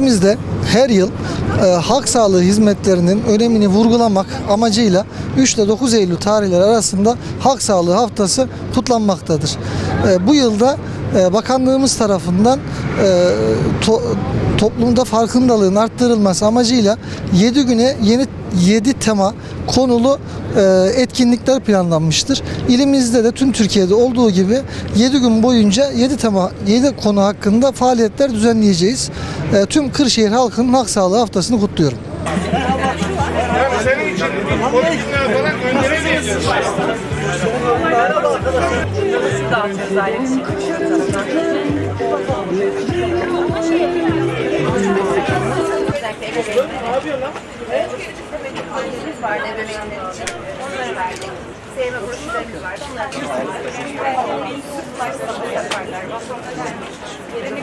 Ülkemizde her yıl e, halk sağlığı hizmetlerinin önemini vurgulamak amacıyla 3 ile 9 Eylül tarihleri arasında halk sağlığı haftası kutlanmaktadır. E, bu yılda e, bakanlığımız tarafından to- toplumda farkındalığın arttırılması amacıyla 7 güne yeni 7 tema konulu e, etkinlikler planlanmıştır. İlimizde de tüm Türkiye'de olduğu gibi 7 gün boyunca 7 tema 7 konu hakkında faaliyetler düzenleyeceğiz. E, tüm Kırşehir halkının halk sağlığı haftasını kutluyorum. Senin falan gönderemeyiz. Dağıtıyoruz ailenin tarafından. Ailemiz vardı ebeveynler için. Onları verdik. Sevme broşürlerimiz vardı. Onları verdik. Süt başlaması yaparlar.